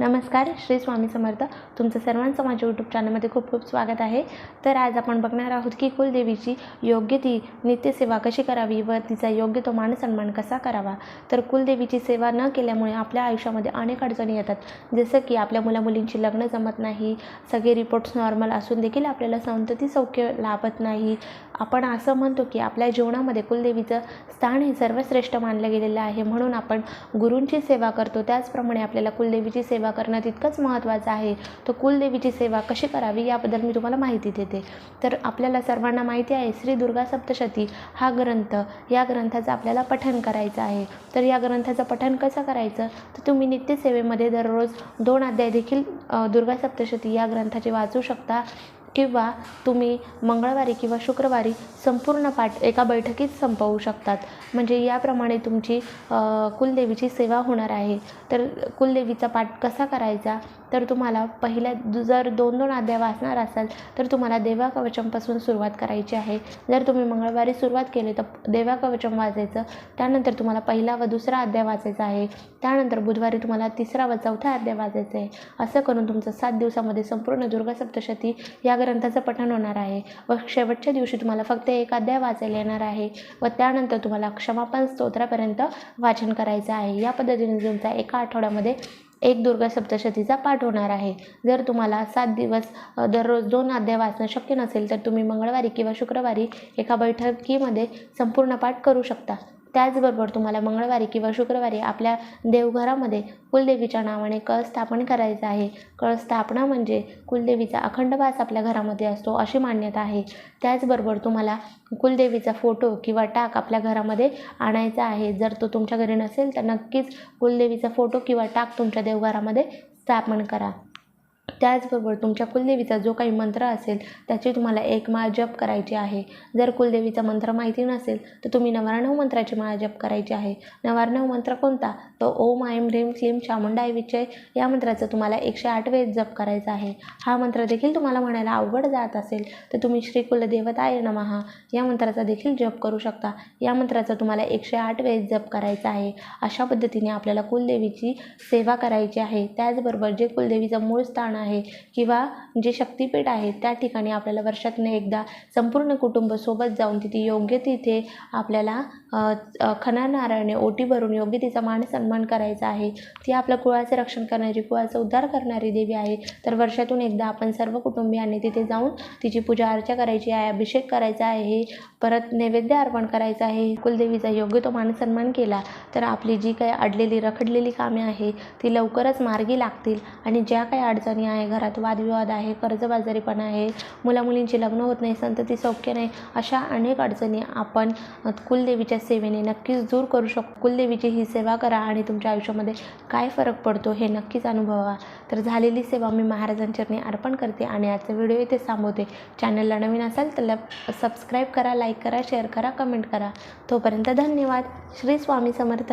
नमस्कार श्री स्वामी समर्थ. तुमचं सर्वांचं माझ्या यूट्यूब चॅनलमध्ये खूप खूप स्वागत आहे. तर आज आपण बघणार आहोत की कुलदेवीची योग्य ती नित्यसेवा कशी करावी व तिचा योग्य तो मानसन्मान कसा करावा. तर कुलदेवीची सेवा न केल्यामुळे आपल्या आयुष्यामध्ये अनेक अडचणी येतात. जसं की आपल्या मुलामुलींची लग्न जमत नाही सगळे रिपोर्ट्स नॉर्मल असून देखील आपल्याला संतती सौख्य लाभत नाही. आपण असं म्हणतो की आपल्या जीवनामध्ये कुलदेवीचं स्थान हे सर्वश्रेष्ठ मानलं गेलेलं आहे. म्हणून आपण गुरूंची सेवा करतो. त्याचप्रमाणे आपल्याला कुलदेवीची सेवा करणं तितकंच महत्त्वाचं आहे. तर कुलदेवीची सेवा कशी करावी याबद्दल मी तुम्हाला माहिती देते. तर आपल्याला सर्वांना माहिती आहे श्री दुर्गा सप्तशती हा ग्रंथ या ग्रंथाचं आपल्याला पठण करायचं आहे. तर या ग्रंथाचं पठण कसं करायचं? तर तुम्ही नित्यसेवेमध्ये दररोज दोन अध्याय देखील दुर्गा सप्तशती या ग्रंथाचे वाचू शकता. किंवा तुम्ही मंगळवारी किंवा शुक्रवारी संपूर्ण पाठ एका बैठकीत संपवू शकतात. म्हणजे याप्रमाणे तुमची कुलदेवीची सेवा होणार आहे. तर कुलदेवीचा पाठ कसा करायचा? तर तुम्हाला पहिल्या जर दोन दोन अध्याय वाचणार असाल तर तुम्हाला देवा कवचमपासून सुरुवात करायची आहे. जर तुम्ही मंगळवारी सुरुवात केली तर देवा कवचम वाचायचं. त्यानंतर तुम्हाला पहिला व दुसरा अध्याय वाचायचा आहे. त्यानंतर बुधवारी तुम्हाला तिसरा व चौथा अध्याय वाचायचा आहे. असं करून तुमचं सात दिवसामध्ये संपूर्ण दुर्गा सप्तशती या ग्रंथाचं पठण होणार आहे व शेवटच्या दिवशी तुम्हाला फक्त एक अध्याय वाचायला येणार आहे व त्यानंतर तुम्हाला क्षमापण स्तोत्रापर्यंत वाचन करायचं आहे. या पद्धतीने तुमचा एका आठवड्यामध्ये एक दुर्गा सप्तशतीचा पाठ होणार आहे. जर तुम्हाला सात दिवस दररोज दोन अध्याय वाचणं शक्य नसेल तर तुम्ही मंगळवारी किंवा शुक्रवारी एका बैठकीमध्ये संपूर्ण पाठ करू शकता. त्याचबरोबर तुम्हाला मंगळवारी किंवा शुक्रवारी आपल्या देवघरामध्ये कुलदेवीच्या नावाने कळ स्थापन करायचं आहे. कळ स्थापना म्हणजे कुलदेवीचा अखंड वास आपल्या घरामध्ये असतो अशी मान्यता आहे. त्याचबरोबर तुम्हाला कुलदेवीचा फोटो किंवा टाक आपल्या घरामध्ये आणायचा आहे. जर तो तुमच्या घरी नसेल तर नक्कीच कुलदेवीचा फोटो किंवा टाक तुमच्या देवघरामध्ये स्थापन करा. त्याचबरोबर तुमच्या कुलदेवीचा जो काही मंत्र असेल त्याची तुम्हाला एक माळ जप करायची आहे. जर कुलदेवीचा मंत्र माहिती नसेल तर तुम्ही नवारणव मंत्राची माळ जप करायची आहे. नवारणव मंत्र कोणता? तो ओम आयम ह्रीम क्लीम चामुंडाय विचय या मंत्राचं तुम्हाला एकशे आठ वेळेस जप करायचा आहे. हा मंत्र देखील तुम्हाला म्हणायला अवघड जात असेल तर तुम्ही श्री कुलदेवताय नमहा या मंत्राचा देखील जप करू शकता. या मंत्राचा तुम्हाला एकशे आठ वेळेस जप करायचा आहे. अशा पद्धतीने आपल्याला कुलदेवीची सेवा करायची आहे. त्याचबरोबर जे कुलदेवीचं मूळ स्थान आहे किंवा जे शक्तिपीठ आहे त्या ठिकाणी आपल्याला वर्षातून एकदा संपूर्ण कुटुंब सोबत जाऊन तिथे योग्य तिथे आपल्याला अ, नारळाने ओटी भरून योग्य तिचा मान सन्मान करायचा आहे. ती आपल्या कुळाचे रक्षण करणारी कुळाचा उद्धार करणारी देवी आहे. तर वर्षातून एकदा आपण सर्व कुटुंबियांनी तिथे जाऊन तिची पूजा अर्चा करायची आहे अभिषेक करायचा आहे परत नैवेद्य अर्पण करायचं आहे. कुलदेवीचा योग्य तो मान सन्मान केला तर आपली जी काही अडलेली रखडलेली कामे आहे ती लवकरच मार्गी लागतील आणि ज्या काही अडचणी आहे घरात वादविवाद आहे कर्जबाजारीपणा आहे मुलामुलींची लग्न होत नाही संतती सौख्य नाही अशा अनेक अडचणी आपण कुलदेवीच्या सेवेने नक्कीच दूर करू शकतो. कुलदेवीची ही सेवा करा आणि तुमच्या आयुष्यामध्ये काय फरक पडतो हे नक्कीच अनुभवा. तर झालेली सेवा मी महाराजांचरणी अर्पण करते आणि आजचा व्हिडिओ इथे थांबवते. चॅनलला नवीन असाल तर सबस्क्राईब करा लाईक करा शेअर करा कमेंट करा. तोपर्यंत धन्यवाद. श्री स्वामी समर्थ.